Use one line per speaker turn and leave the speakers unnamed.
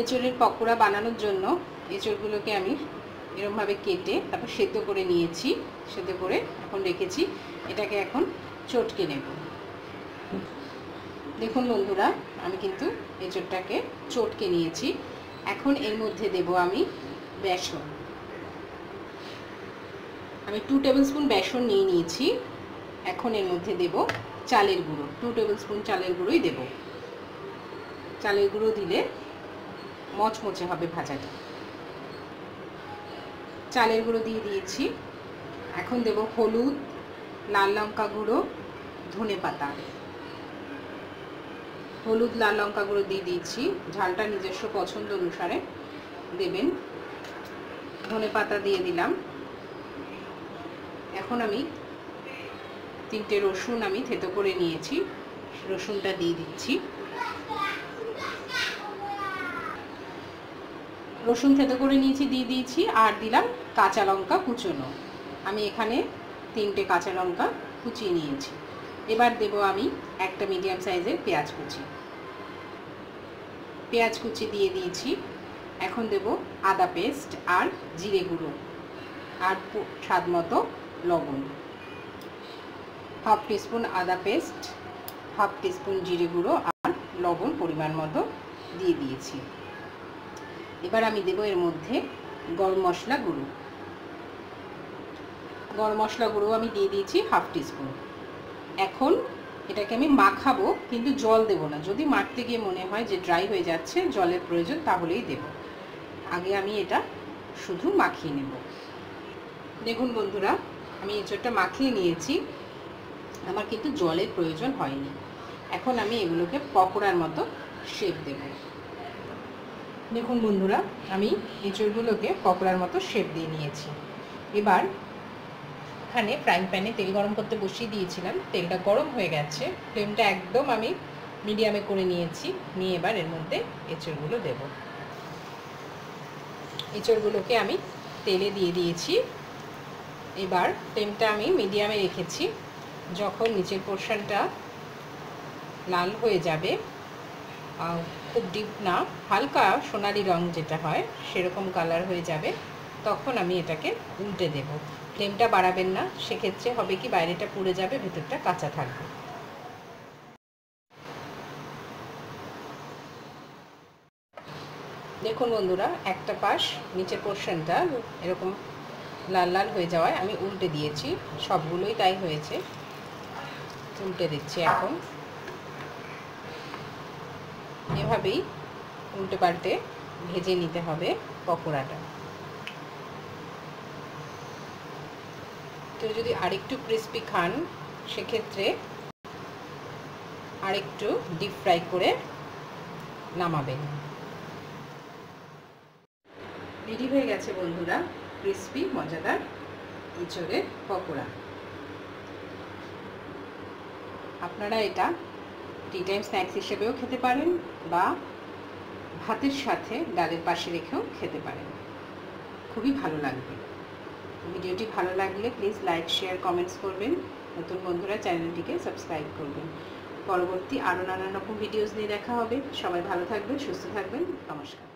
এঁচড়ের পকোড়া বানানোর জন্য এঁচড়গুলোকে আমি এরমভাবে কেটে তারপর সেদ্ধ করে নিয়েছি। সেদ্ধ করে এখন রেখেছি। এটাকে এখন চটকে নেব। দেখুন বন্ধুরা, আমি কিন্তু এঁচড়টাকে চটকে নিয়েছি। এখন এর মধ্যে দেব আমি বেসন। আমি টু টেবিল স্পুন বেসন নিয়ে নিয়েছি। এখন এর মধ্যে দেব চালের গুঁড়ো। টু টেবিল স্পুন চালের গুঁড়োই দেব। চালের গুঁড়ো দিলে মচমচে হবে ভাজাটা। চালের গুঁড়ো দিয়ে দিয়েছি। এখন দেব হলুদ, লাল লঙ্কা গুঁড়ো, ধনে পাতা। হলুদ, লাল লঙ্কা গুঁড়ো দিয়ে দিয়েছি। ঝালটা নিজস্ব পছন্দ অনুসারে দেবেন। ধনে পাতা দিয়ে দিলাম। এখন আমি তিনটে রসুন আমি থেতো করে নিয়েছি। রসুনটা দিয়ে দিচ্ছি। রসুন থেতো করে নিয়েছি, দিয়ে দিয়েছি, আর দিলাম কাঁচা লঙ্কা কুচোনো। আমি এখানে তিনটে কাঁচা লঙ্কা কুচিয়ে নিয়েছি। এবার দেব আমি একটা মিডিয়াম সাইজের পেঁয়াজ কুচি। পেঁয়াজ কুচি দিয়ে দিয়েছি। এখন দেব আদা পেস্ট আর জিরে গুঁড়ো আর স্বাদ মতো লবণ। হাফ টিস্পুন আদা পেস্ট, হাফ টিস্পুন জিরে গুঁড়ো আর লবণ পরিমাণ মতো দিয়ে দিয়েছি। এবার আমি দেবো এর মধ্যে গরম মশলা গুঁড়ো। গরম মশলা গুঁড়ো আমি দিয়ে দিয়েছি হাফ টিস্পুন। এখন এটাকে আমি মাখাবো, কিন্তু জল দেব না। যদি মাখতে গিয়ে মনে হয় যে ড্রাই হয়ে যাচ্ছে, জলের প্রয়োজন, তাহলেই দেব। আগে আমি এটা শুধু মাখিয়ে নেব। দেখুন বন্ধুরা, আমি এঁচড়টা মাখিয়ে নিয়েছি। আমার কিন্তু জলের প্রয়োজন হয়নি। এখন আমি এগুলোকে পকোড়ার মতো শেপ দেব। দেখুন বন্ধুরা, আমি এঁচড়গুলোকে পকোড়ার মতো শেপ দিয়ে নিয়েছি। এবার এখানে ফ্রাইং প্যানে তেল গরম করতে বসিয়ে দিয়েছিলাম। তেলটা গরম হয়ে গেছে ফ্লেমটা একদম আমি মিডিয়ামে করে নিয়েছি। নিয়ে এবার এর মধ্যে এঁচড়গুলো দেব। এঁচড়গুলোকে আমি তেলে দিয়ে দিয়েছি। এবার ফ্লেমটা আমি মিডিয়ামে রেখেছি। যখন নিচের পোর্শনটা লাল হয়ে যাবে খুব ডিপ না, হালকা সোনালি রং যেটা হয়, সেরকম কালার হয়ে যাবে। তখন আমি এটাকে উল্টে দেব। ফ্লেমটা বাড়াবেন না, সেক্ষেত্রে হবে কি বাইরেটা পুড়ে যাবে, ভেতরটা কাঁচা থাকবে। দেখুন বন্ধুরা, একটা পাশ, নিচের পোর্শনটা এরকম লাল লাল হয়ে যাওয়ায় আমি উল্টে দিয়েছি। সবগুলোই তাই হয়েছে। উল্টে দিচ্ছি এখন। এভাবেই উল্টে পাল্টে ভেজে নিতে হবে পকোড়াটা। তো যদি আরেকটু ক্রিস্পি খান, সেক্ষেত্রে আরেকটু ডিপ ফ্রাই করে নামাবেন। রেডি হয়ে গেছে বন্ধুরা ক্রিস্পি মজাদার ইঁচড়ের পকোড়া। আপনারা এটা টি টাইম স্ন্যাক্স হিসেবেও খেতে পারেন বা ভাতের সাথে ডালের পাশে রেখেও খেতে পারেন। খুবই ভালো লাগবে। ভিডিওটি ভালো লাগলে প্লিজ লাইক শেয়ার কমেন্টস করবেন। নতুন বন্ধুরা চ্যানেলটিকে সাবস্ক্রাইব করবেন। পরবর্তী আরও নানান রকম ভিডিওস নিয়ে দেখা হবে। সবাই ভালো থাকবেন, সুস্থ থাকবেন। নমস্কার।